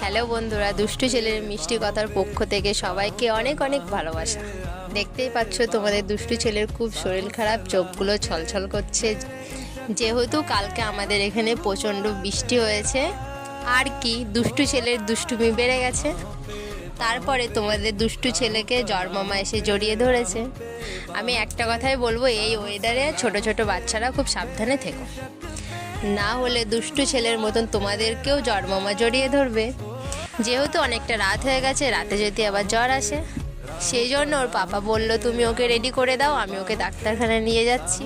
Hello বন্ধুরা, দুষ্টু ছেলের মিষ্টি কথার পক্ষ থেকে সবাইকে অনেক অনেক ভালোবাসা। দেখতেই পাচ্ছ তোমাদের দুষ্টু ছেলের খুব শরীর খারাপ, চোখগুলো ছলছল করছে। যেহেতু কালকে আমাদের এখানে প্রচণ্ড বৃষ্টি হয়েছে, আর কি, দুষ্টু ছেলের দুষ্টুমি বেড়ে গেছে। তারপরে তোমাদের দুষ্টু ছেলেকে জন্মামা এসে জড়িয়ে ধরেছে। আমি একটা কথাই বলব, এই ওয়েদারে ছোট ছোট বাচ্চারা খুব সাবধানে থেকো। না হলে দুষ্টু ছেলের মতন তোমাদেরকেও জন্মামা জড়িয়ে ধরবে। যেহেতু অনেকটা রাত হয়ে গেছে রাতে যদি আবার জ্বর আসে। সেই জন্য ওর পাপা বলল তুমি ওকে রেডি করে দাও আমি ওকে ডাক্তারখানায় নিয়ে যাচ্ছি।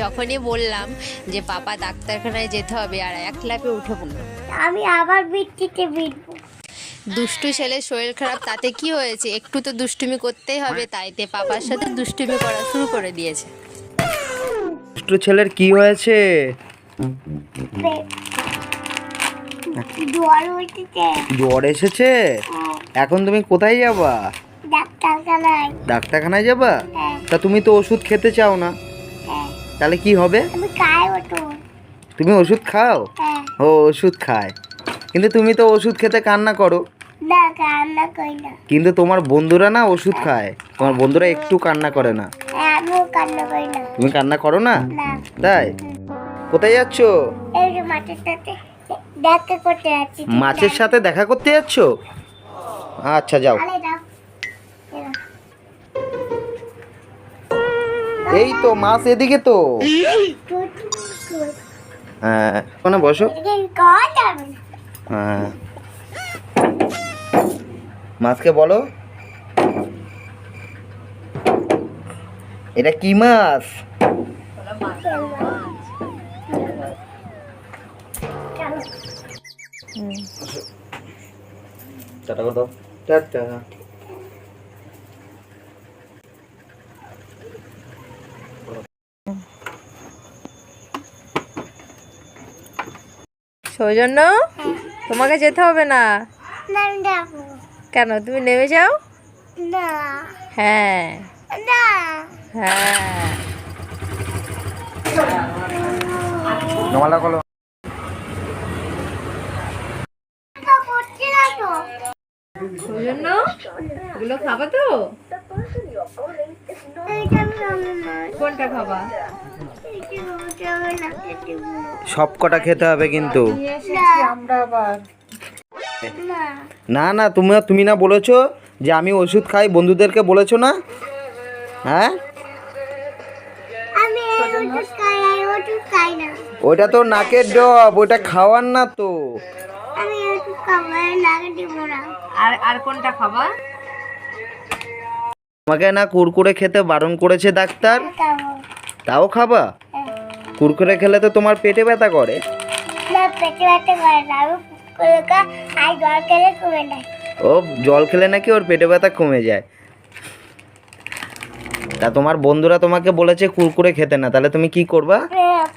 যখনই বললাম যে পাপা ডাক্তারখানায় যেতে হবে আর এক লাফে উঠে পড়ল। আমি আবার বৃষ্টিতে ভিড়বো দুষ্টু ছেলের শরীর খারাপ তাতে কি হয়েছে? একটু তো দুষ্টুমি করতেই হবে তাইতে পাপার সাথে দুষ্টুমি করা শুরু করে দিয়েছে। দুষ্টু ছেলের কি হয়েছে? জ্বর এসেছে? হ্যাঁ, এখন তুমি কোথায় যাবা? ডাক্তারখানায়। ডাক্তারখানায় যাবা? হ্যাঁ। তা তুমি তো ওষুধ খেতে চাও না। হ্যাঁ। তাহলে কি হবে? তুমি ওষুধ খাও? ও ওষুধ খায়। কিন্তু তুমি তো ওষুধ খেতে কান্না করো। কিন্তু তোমার বন্ধুরা না ওষুধ খায়। তোমার বন্ধুরা একটু কান্না করে না। তুমি কান্না করো না? তাই? কোথায় যাচ্ছো? দেখা করতে যাচ্ছি মাছের সাথে দেখা করতে যাচ্ছ? আচ্ছা যাও। এই তো মাছ এদিকে তো। হ্যাঁ ওখানে বসো। হ্যাঁ। মাছকে বলো। এটা কি মাছ। টাটা কত টাটা। সৌজন্য তোমাকে যেতে হবে না? কেন তুমি নেমে যাও? না। হ্যাঁ। না। হ্যাঁ নমালা কলো তো করছি না তো সৌজন্য এগুলো খাবা তো? কোনটা খাবা? খেতে সব কটা খেতে হবে কিন্তু না। না। তুমি তুমি না বলেছ যে আমি ওষুধ খাই বন্ধুদেরকে বলেছ না? হ্যাঁ? আমি এই ওষুধ খাই আর ওষুধ খাই না। ওইটা তো নাকের ডব ওইটা খাওয়ার না তো। আর আর কোনটা খাবা? তোমাকে না কুরকুরে খেতে বারণ করেছে ডাক্তার? তাও খাবা? হ্যাঁ। কুরকুরে খেলে তো তোমার পেটে ব্যথা করে। ও জল খেলে নাকি ওর পেটে ব্যথা কমে যায়। তা তোমার বন্ধুরা তোমাকে বলেছে কুরকুরে খেতে না তাহলে তুমি কি করবা?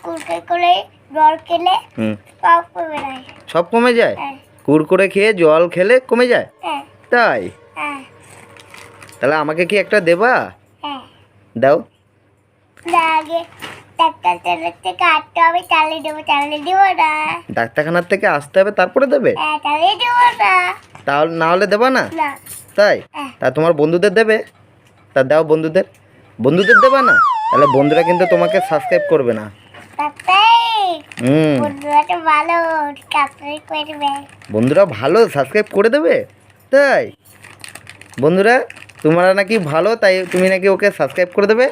কুলকে করে জল খেলে হুম। সব কমে না সব কমে যায়? হ্যাঁ। কুরকুরে খেয়ে জল খেলে কমে যায়? হ্যাঁ। তাই? হ্যাঁ। তাহলে আমাকে কি একটা দেবা? হ্যাঁ। দাও। ডাক্তারখানার থেকে আসতে হবে তারপরে দেবে? তাহলে না। হলে দেবা না? তাই। তা তোমার বন্ধুদের দেবে? তা দাও বন্ধুদের। বন্ধুদের দেবা না? তাহলে বন্ধুরা কিন্তু তোমাকে সাবস্ক্রাইব করবে না। বন্ধুরা ভালো বন্ধুরা ভালো সাবস্ক্রাইব করে দেবে? তাই? বন্ধুরা তোমরা নাকি ভালো তাই তুমি নাকি ওকে সাবস্ক্রাইব করে দেবে?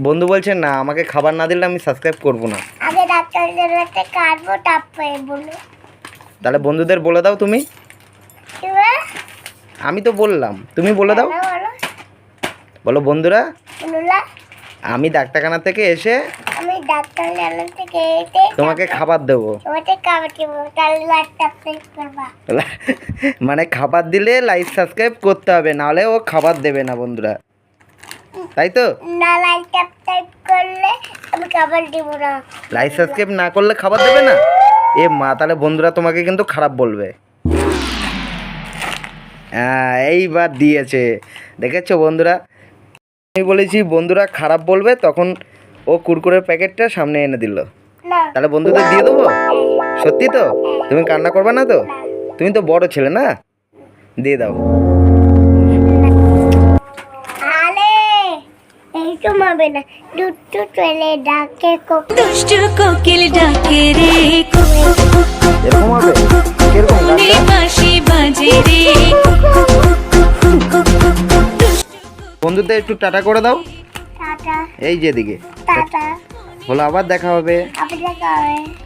বন্ধু বলছে না আমাকে খাবার না দিলে আমি সাবস্ক্রাইব করব না। আগে কাটবো বলো। তাহলে বন্ধুদের বলে দাও তুমি। আমি তো বললাম। তুমি বলে দাও। বলো। বন্ধুরা। আমি ডাক্তারখানা থেকে এসে আমি ডাক্তার চালার থেকে এসে তোমাকে খাবার দেবো। তোমাকে খাবার দেবো। তাহলে লাইক সাবস্ক্রাইব করবা। মানে খাবার দিলে লাইক সাবস্ক্রাইব করতে হবে নাহলে ও খাবার দেবে না বন্ধুরা। তাই তো? না লাইক সাবস্ক্রাইব করলে আমি খাবার দেবো না। লাইক সাবস্ক্রাইব না করলে খাবার দেবে না? এ মা তাহলে বন্ধুরা তোমাকে কিন্তু খারাপ বলবে। হ্যাঁ এইবার দিয়েছে। দেখেছ বন্ধুরা? আমি বলেছি বন্ধুরা খারাপ বলবে তখন ও কুরকুরের প্যাকেটটা সামনে এনে দিল। তাহলে বন্ধুদের দিয়ে দেবো? সত্যি তো? তুমি কান্না করবে না তো? তুমি তো বড় ছেলে না? দিয়ে দাও। আলে এই তো মাবে না। দুটো চলে ডাকে দুষ্টু কোকিল ডাকে রে বাজে রে বন্ধুদের একটু টাটা করে দাও। টাটা। এই যেদিকে টাটা। হলো আবার দেখা হবে। আবার দেখা হবে।